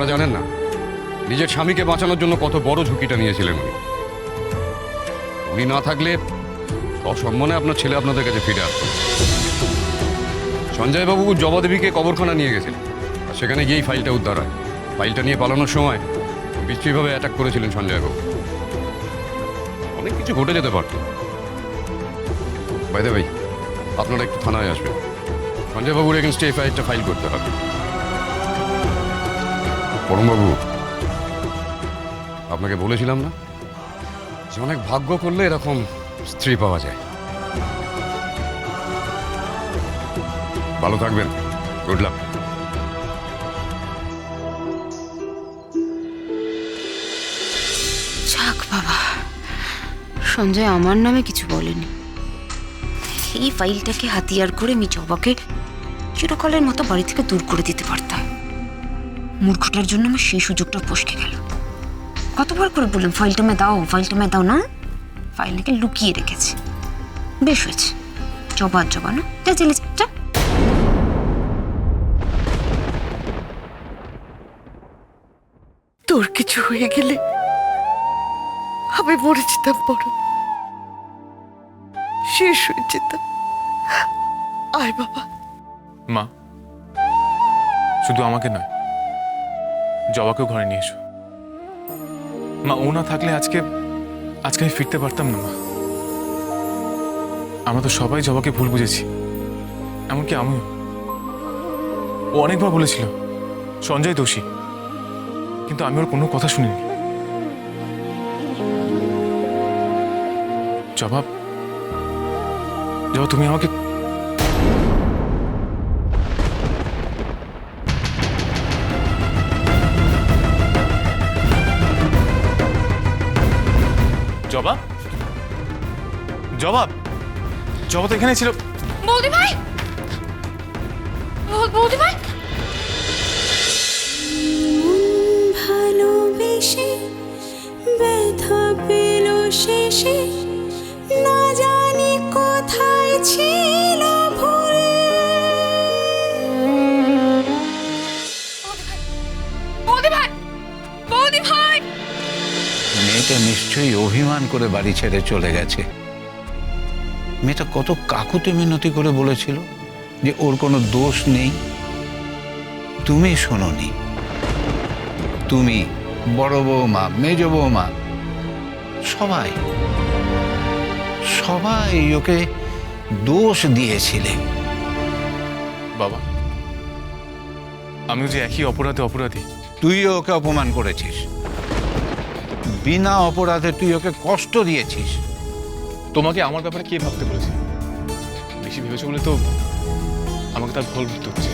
আপনারা জানেন না? নিজের স্বামীকে বাঁচানোর জন্য কত বড় ঝুঁকিটা নিয়েছিলেন উনি। উনি না থাকলে অসম্মানে আপনার ছেলে আপনাদের কাছে ফিরে আসতো। সঞ্জয়বাবু জবাদেবীকে কবরখানা নিয়ে গেছিলেন। আর সেখানে গিয়েই ফাইলটা উদ্ধার হয়। ফাইলটা নিয়ে পালানোর সময় বিশ্রীভাবে অ্যাটাক করেছিলেন সঞ্জয়বাবু। অনেক কিছু ঘটে যেতে পারত। বাইদে ভাই আপনারা একটু থানায় আসবেন। সঞ্জয়বাবুর এগেনস্টে এফআইআরটা ফাইল করতে হবে। পরমবাবু, আপনাকে বলেছিলাম না? যে অনেক ভাগ্য করলে এরকম স্ত্রী পাওয়া যায়। ভালো থাকবেন। গুড লাক যাক বাবা, সঞ্জয় আমার নামে কিছু বলেনি। এই ফাইলটাকে হাতিয়ার করে আমি জবাকে চিরকালের মতো বাড়ি থেকে দূর করে দিতে পারতাম। মূর্খটার জন্য আমার সেই সুযোগটা ফসকে গেল। কতবার করে বললাম ফাইলটা মে দাও ফাইলটা মে দাও না? ফাইলটাকে লুকিয়ে রেখেছে। বেশ হয়েছে। জবা জবা না। যা। তোর কিছু হয়ে গেলে আমি মরে যেতাম বড়। শেষ হয়ে যেতাম। আয় বাবা। মা শুধু আমাকে নয় জবাকেও ঘরে নিয়ে এসো। মা, ও না থাকলে আজকে আজকে আমি ফিরতে পারতাম না, মা। আমরা তো সবাই জবাকে ভুল বুঝেছি, এমনকি আমিও। ও অনেকবার বলেছিল, সঞ্জয় দোষী, কিন্তু আমি ওর কোনো কথা শুনিনি। জবাব জবাব তুমি আমাকে জবাব? জবাব? জবাব তো এখানে ছিল। বৌদি ভাই বৌদি ভাই ভালোবেসে ব্যথা পেল শেষে। না জানি কোথায় ছিল মেয়েটা নিশ্চয়ই অভিমান করে বাড়ি ছেড়ে চলে গেছে। মেয়েটা কত কাকুতে মিনতি করে বলেছিল যে ওর কোনো দোষ নেই। তুমি শোনোনি। তুমি বড় বৌমা মেজ বৌমা সবাই সবাই ওকে দোষ দিয়েছিলে। বাবা আমিও যে একই অপরাধে অপরাধী। তুইও ওকে অপমান করেছিস। বিনা অপরাধে তুই ওকে কষ্ট দিয়েছিস। তোমাকে আমার ব্যাপারে কে ভাবতে বলেছে? বেশি ভেবেছো বলে তো আমাকে তার ভুল ভুগতে হচ্ছে।